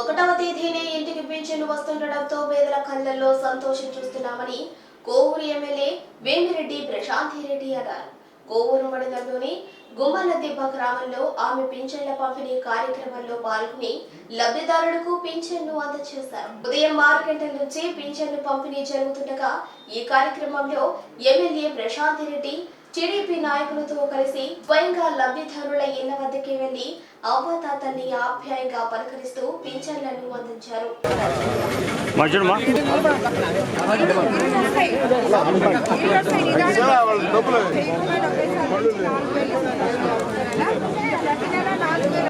ఒకటవ తేదీనే ఇంటికి పింఛను వస్తుండటంతో పేదల కళ్ళల్లో సంతోషం చూస్తున్నామని కోవూరు ఎమ్మెల్యే వేమిరెడ్డి ప్రశాంతిరెడ్డి అన్నారు. కోవూరు మండలంలోని గుమ్మల దిబ్బ గ్రామంలో ఆమె పింఛన్ల పంపిణీ కార్యక్రమంలో పాల్గొని లబ్ధిదారులకు పింఛన్ను అందజేశారు ఉదయం ఆరు గంటల నుంచి పింఛన్ను పంపిణీ జరుగుతుండగా ఈ కార్యక్రమంలో ఎమ్మెల్యే ప్రశాంతిరెడ్డి టీడీపీ నాయకులతో కలిసి స్వయంగా లబ్ధిదారుల ఇళ్ళ వద్దకి వెళ్ళి అవ్వతాతల్ని ఆప్యాయంగా పలకరిస్తూ పింఛన్లను అందించారు.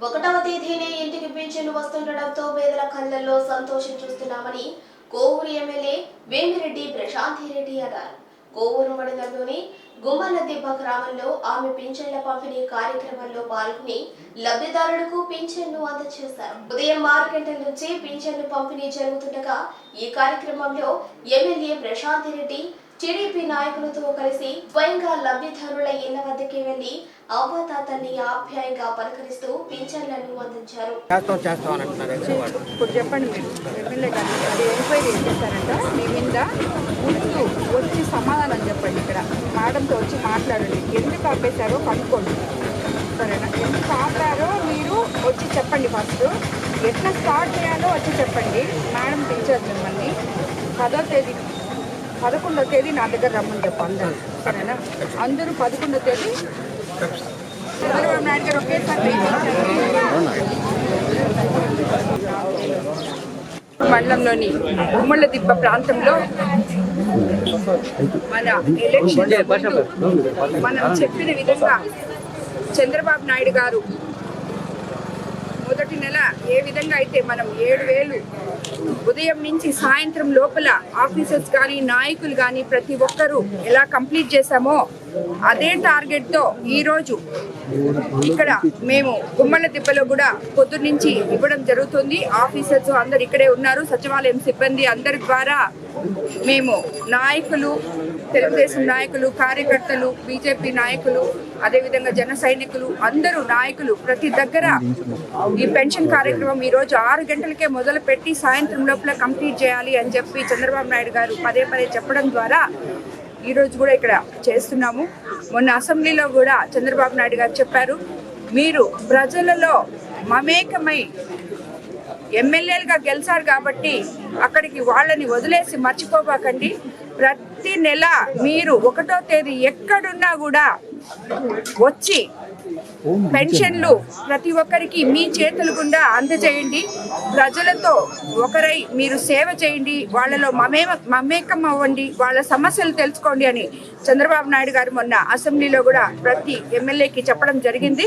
ఒకటవ తేదీనే ఇంటికి పింఛను వస్తుండటంతో పేదల కళ్ళల్లో సంతోషం చూస్తున్నామని కోవూరు ఎమ్మెల్యే వేమిరెడ్డి ప్రశాంతిరెడ్డి అన్నారు. కోవూరు మండలంలోని గుమ్మలదిబ్బ గ్రామంలో ఆమె పింఛన్ల పంపిణీ కార్యక్రమంలో పాల్గొని లబ్ధిదారులకు పింఛన్ను అందజేశారు. ఉదయం ఆరు గంటల నుంచి పింఛన్ను పంపిణీ జరుగుతుండగా ఈ కార్యక్రమంలో ఎమ్మెల్యే ప్రశాంతిరెడ్డి టీడీపీ నాయకులతో కలిసి స్వయంగా లబ్ధిదారుల ఇళ్ళ వద్దకి వెళ్ళి అవ్వతాతల్ని ఆప్యాయంగా పలకరిస్తూ పింఛన్లను అందించారు. ఇప్పుడు చెప్పండి మీరు. ఎంక్వైరీ చేశారంట. మీ మీద వచ్చి సమాధానం చెప్పండి ఇక్కడ. మేడంతో వచ్చి మాట్లాడండి. ఎందుకు ఆపేశారో కనుక్కోండి. సరేనా? ఎందుకు ఆపారో మీరు వచ్చి చెప్పండి ఫస్ట్. ఎట్లా స్టార్ట్ చేయాలో వచ్చి చెప్పండి. మేడం పిలిచారు మిమ్మల్ని. పదో తేదీ పదకొండో తేదీ నా దగ్గర రమ్మని చెప్పు అందరూ. సరేనా? అందరూ పదకొండో తేదీ. చంద్రబాబు నాయుడు గారు ఒకేసారి మండలంలోని ఉమ్మళ్ళ దిబ్బ ప్రాంతంలో మన ఎలక్షన్ మనం చెప్పిన విధంగా చంద్రబాబు నాయుడు గారు మొదటి నెల ఏ విధంగా అయితే మనం ఏడు వేలు ఉదయం నుంచి సాయంత్రం లోపల ఆఫీసర్స్ కానీ నాయకులు కానీ ప్రతి ఒక్కరూ ఎలా కంప్లీట్ చేశామో అదే టార్గెట్తో ఈరోజు ఇక్కడ మేము గుమ్మల దిబ్బలో కూడా పొద్దున్న నుంచి ఇవ్వడం జరుగుతుంది. ఆఫీసర్స్ అందరు ఇక్కడే ఉన్నారు. సచివాలయం సిబ్బంది అందరి ద్వారా మేము నాయకులు తెలుగుదేశం నాయకులు కార్యకర్తలు బీజేపీ నాయకులు అదేవిధంగా జన సైనికులు అందరూ నాయకులు ప్రతి దగ్గర ఈ పెన్షన్ కార్యక్రమం ఈ రోజు ఆరు గంటలకే మొదలు పెట్టి సాయంత్రం లోపల కంప్లీట్ చేయాలి అని చెప్పి చంద్రబాబు నాయుడు గారు పదే పదే చెప్పడం ద్వారా ఈరోజు కూడా ఇక్కడ చేస్తున్నాము. మొన్న అసెంబ్లీలో కూడా చంద్రబాబు నాయుడు గారు చెప్పారు మీరు ప్రజలలో మమేకమై ఎమ్మెల్యేలుగా గెలిచారు కాబట్టి అక్కడికి వాళ్ళని వదిలేసి మర్చిపోబాకండి. ప్రతి నెల మీరు ఒకటో తేదీ ఎక్కడున్నా కూడా వచ్చి పెన్షన్లు ప్రతి ఒక్కరికి మీ చేతుల గుండా అందజేయండి. ప్రజలతో ఒకరై మీరు సేవ చేయండి. వాళ్ళలో మమే మమేకం అవ్వండి. వాళ్ళ సమస్యలు తెలుసుకోండి అని చంద్రబాబు నాయుడు గారు మొన్న అసెంబ్లీలో కూడా ప్రతి ఎమ్మెల్యేకి చెప్పడం జరిగింది.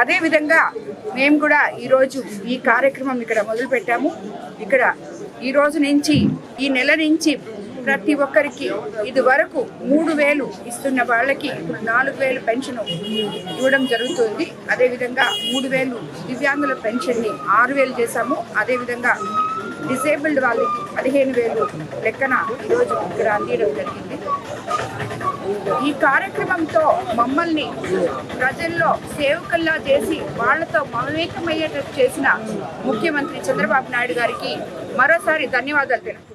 అదేవిధంగా మేము కూడా ఈరోజు ఈ కార్యక్రమం ఇక్కడ మొదలుపెట్టాము. ఇక్కడ ఈ రోజు నుంచి ఈ నెల నుంచి ప్రతి ఒక్కరికి ఇది వరకు మూడు వేలు ఇస్తున్న వాళ్ళకి ఇప్పుడు నాలుగు వేలు పెన్షన్ ఇవ్వడం జరుగుతుంది. అదేవిధంగా మూడు వేలు దివ్యాంగుల పెన్షన్ని ఆరు వేలు చేశాము. అదేవిధంగా డిసేబుల్డ్ వాళ్ళకి పదిహేను వేలు లెక్కన ఈరోజు ఇక్కడ అందించడం జరిగింది. ఈ కార్యక్రమంతో మమ్మల్ని ప్రజల్లో సేవకుల్లా చేసి వాళ్ళతో మమేకమయ్యేటట్టు చేసిన ముఖ్యమంత్రి చంద్రబాబు నాయుడు గారికి మరోసారి ధన్యవాదాలు తెలుపు